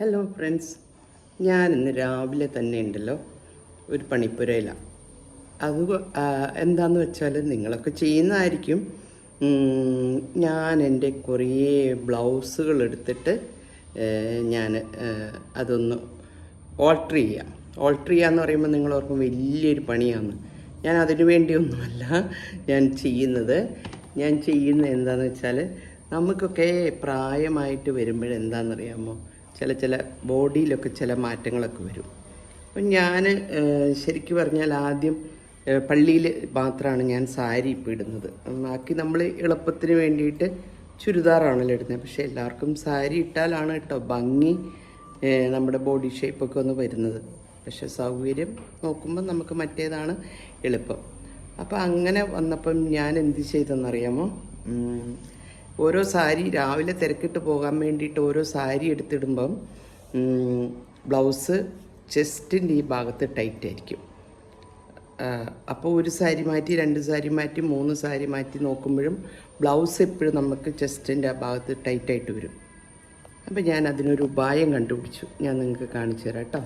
Hello friends ഞാൻ ഇന്ന് രാവിലെ തന്നെ ഉണ്ടല്ലോ ഒരു പണിപ്പുരയിലാണ് അത് എന്താണെന്ന് വെച്ചാൽ നിങ്ങളൊക്കെ ചെയ്യുന്നതായിരിക്കും. ഞാൻ എന്റെ കുറേ ബ്ലൗസുകൾ എടുത്തിട്ട് ഞാൻ അതൊന്ന് ഓൾട്ടർ ചെയ്യാം. ഓൾട്ടർ ചെയ്യാന്ന് പറയുമ്പോൾ നിങ്ങൾ ഓർക്കും വലിയൊരു പണിയാണ്. ഞാൻ അതിനു വേണ്ടിയൊന്നുമല്ല ഞാൻ ചെയ്യുന്നത്. ഞാൻ ചെയ്യുന്നത് എന്താണെന്ന് വെച്ചാൽ നമുക്കൊക്കെ പ്രായമായിട്ട് വരുമ്പോഴെന്താണെന്നറിയാമോ ചില ചില ബോഡിയിലൊക്കെ ചില മാറ്റങ്ങളൊക്കെ വരും. അപ്പം ഞാൻ ശരിക്കും പറഞ്ഞാൽ ആദ്യം പള്ളിയിൽ മാത്രമാണ് ഞാൻ സാരി ഇപ്പോൾ ഇടുന്നത് ബാക്കി നമ്മൾ എളുപ്പത്തിന് വേണ്ടിയിട്ട് ചുരിദാറാണല്ലോ ഇടുന്നത്. പക്ഷേ എല്ലാവർക്കും സാരി ഇട്ടാലാണ് കേട്ടോ ഭംഗി നമ്മുടെ ബോഡി ഷേപ്പൊക്കെ ഒന്ന് വരുന്നത്. പക്ഷേ സൗകര്യം നോക്കുമ്പോൾ നമുക്ക് മറ്റേതാണ് എളുപ്പം. അപ്പോൾ അങ്ങനെ വന്നപ്പം ഞാൻ എന്ത് ചെയ്തെന്നറിയാമോ? ഓരോ സാരി രാവിലെ തിരക്കിട്ട് പോകാൻ വേണ്ടിയിട്ട് ഓരോ സാരി എടുത്തിടുമ്പം ബ്ലൗസ് ചെസ്റ്റിന്റെ ഈ ഭാഗത്ത് ടൈറ്റ് ആയിരിക്കും. അപ്പോൾ ഒരു സാരി മാറ്റി രണ്ട് സാരി മാറ്റി മൂന്ന് സാരി മാറ്റി നോക്കുമ്പോഴും ബ്ലൗസ് എപ്പോഴും നമുക്ക് ചെസ്റ്റിന്റെ ആ ഭാഗത്ത് ടൈറ്റായിട്ട് വരും. അപ്പോൾ ഞാൻ അതിനൊരു ഉപായം കണ്ടുപിടിച്ചു. ഞാൻ നിങ്ങൾക്ക് കാണിച്ചു തരാം കേട്ടോ.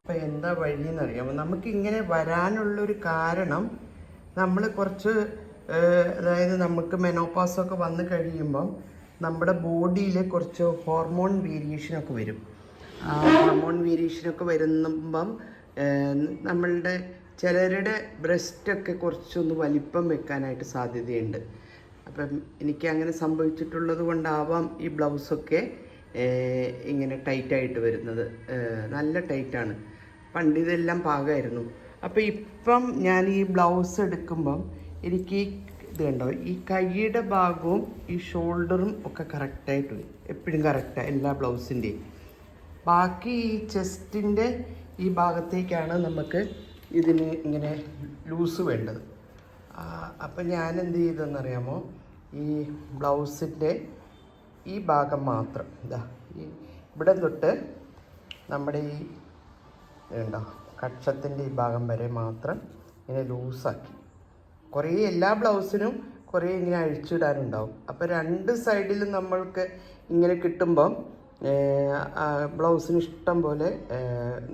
അപ്പോൾ എന്താ വഴിയെന്നറിയാമോ? നമുക്കിങ്ങനെ വരാനുള്ളൊരു കാരണം നമ്മൾ കുറച്ച് അതായത് നമുക്ക് മെനോപാസൊക്കെ വന്നു കഴിയുമ്പം നമ്മുടെ ബോഡിയിൽ കുറച്ച് ഹോർമോൺ വേരിയേഷനൊക്കെ വരും. ആ ഹോർമോൺ വേരിയേഷനൊക്കെ വരുമ്പം നമ്മളുടെ ചിലരുടെ ബ്രസ്റ്റൊക്കെ കുറച്ചൊന്ന് വലിപ്പം വെക്കാനായിട്ട് സാധ്യതയുണ്ട്. അപ്പം എനിക്ക് അങ്ങനെ സംഭവിച്ചിട്ടുള്ളത് കൊണ്ടാവാം ഈ ബ്ലൗസൊക്കെ ഇങ്ങനെ ടൈറ്റായിട്ട് വരുന്നത്. നല്ല ടൈറ്റാണ് പണ്ട് ഇതെല്ലാം പാകമായിരുന്നു. അപ്പോൾ ഇപ്പം ഞാൻ ഈ ബ്ലൗസ് എടുക്കുമ്പം എനിക്ക് ഈ ഇത് കണ്ടോ? ഈ കൈയുടെ ഭാഗവും ഈ ഷോൾഡറും ഒക്കെ കറക്റ്റായിട്ടുണ്ട് എപ്പോഴും കറക്റ്റാണ് എല്ലാ ബ്ലൗസിന്റെയും ബാക്കി ഈ ചെസ്റ്റിന്റെ ഈ ഭാഗത്തേക്കാണ് നമുക്ക് ഇതിന് ഇങ്ങനെ ലൂസ് വേണ്ടത്. അപ്പം ഞാൻ എന്ത് ചെയ്തെന്നറിയാമോ ഈ ബ്ലൗസിന്റെ ഈ ഭാഗം മാത്രം. ഇതാ ഈ ഇവിടെ തൊട്ട് നമ്മുടെ ഈ ഉണ്ടോ കക്ഷത്തിന്റെ ഈ ഭാഗം വരെ മാത്രം ഇങ്ങനെ ലൂസാക്കി. കുറേ എല്ലാ ബ്ലൗസിനും കുറേ ഇങ്ങനെ അഴിച്ചിടാനുണ്ടാവും. അപ്പോൾ രണ്ട് സൈഡിലും നമ്മൾക്ക് ഇങ്ങനെ കിട്ടുമ്പം ബ്ലൗസിന് ഇഷ്ടം പോലെ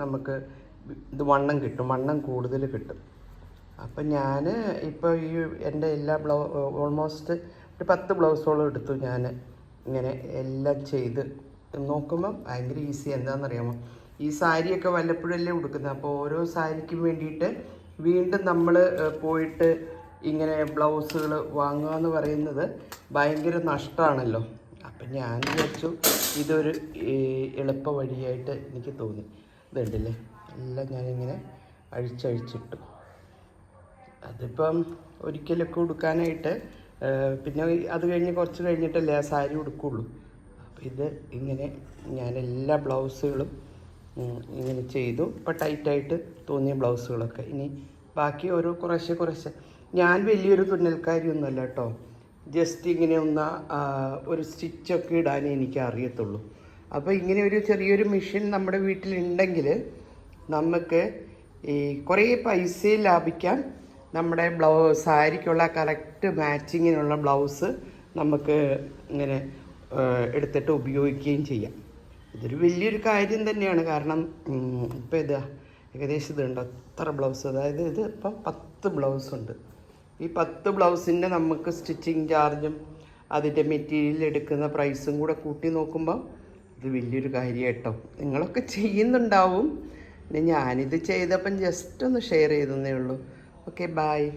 നമുക്ക് ഇത് വണ്ണം കിട്ടും. വണ്ണം കൂടുതൽ കിട്ടും. അപ്പം ഞാൻ ഇപ്പോൾ ഈ എന്റെ എല്ലാ ബ്ലൗ ഓൾമോസ്റ്റ് ഒരു പത്ത് ബ്ലൗസോളം എടുത്തു ഞാൻ ഇങ്ങനെ എല്ലാം ചെയ്ത് നോക്കുമ്പം ഭയങ്കര ഈസി. എന്താണെന്നറിയാമോ ഈ സാരിയൊക്കെ വല്ലപ്പോഴല്ലേ ഉടുക്കുന്നത്? അപ്പോൾ ഓരോ സാരിക്കും വേണ്ടിയിട്ട് വീണ്ടും നമ്മൾ പോയിട്ട് ഇങ്ങനെ ബ്ലൗസുകൾ വാങ്ങുക എന്ന് പറയുന്നത് ഭയങ്കര നഷ്ടമാണല്ലോ അപ്പം ഞാൻ വിചാരിച്ചു ഇതൊരു എളുപ്പ വഴിയായിട്ട് എനിക്ക് തോന്നി. ഇതുണ്ടല്ലേ എല്ലാം ഞാനിങ്ങനെ അഴിച്ചഴിച്ചിട്ടു. അതിപ്പം ഒരിക്കലൊക്കെ ഉടുക്കാനായിട്ട് പിന്നെ അത് കഴിഞ്ഞ് കുറച്ച് കഴിഞ്ഞിട്ടല്ലേ ആ സാരി ഉടുക്കുള്ളൂ. അപ്പോൾ ഇത് ഇങ്ങനെ ഞാൻ എല്ലാ ബ്ലൗസുകളും ഇങ്ങനെ ചെയ്തു. ഇപ്പം ടൈറ്റായിട്ട് തോന്നിയ ബ്ലൗസുകളൊക്കെ. ഇനി ബാക്കി ഓരോ കുറേശ്ശെ കുറേശ്ശെ. ഞാൻ വലിയൊരു തുന്നൽക്കാരിയൊന്നുമല്ല കേട്ടോ. ജസ്റ്റ് ഇങ്ങനെ ഒന്ന് ഒരു സ്റ്റിച്ചൊക്കെ ഇടാനേ എനിക്ക് അറിയത്തുള്ളൂ. അപ്പോൾ ഇങ്ങനെ ഒരു ചെറിയൊരു മെഷീൻ നമ്മുടെ വീട്ടിലുണ്ടെങ്കിൽ നമുക്ക് ഈ കുറേ പൈസ ലാഭിക്കാം. നമ്മുടെ ബ്ലൗസ് സാരിക്കുള്ള കറക്റ്റ് മാച്ചിങ്ങിനുള്ള ബ്ലൗസ് നമുക്ക് ഇങ്ങനെ എടുത്തിട്ട് ഉപയോഗിക്കുകയും ചെയ്യാം. ഇതൊരു വലിയൊരു കാര്യം തന്നെയാണ്. കാരണം ഇപ്പോൾ ഇതാ ഏകദേശം ഇതുണ്ട്? അത്ര ബ്ലൗസ് അതായത് ഇത് ഇപ്പം പത്ത് ബ്ലൗസ് ഉണ്ട്. ഈ പത്ത് ബ്ലൗസിന്റെ നമുക്ക് സ്റ്റിച്ചിങ് ചാർജും അതിന്റെ മെറ്റീരിയൽ എടുക്കുന്ന പ്രൈസും കൂടെ കൂട്ടി നോക്കുമ്പോൾ ഇത് വലിയൊരു കാര്യം കേട്ടോ. നിങ്ങളൊക്കെ ചെയ്യുന്നുണ്ടാവും. പിന്നെ ഞാനിത് ചെയ്തപ്പം ജസ്റ്റ് ഒന്ന് ഷെയർ ചെയ്തതേ ഉള്ളൂ. Okay bye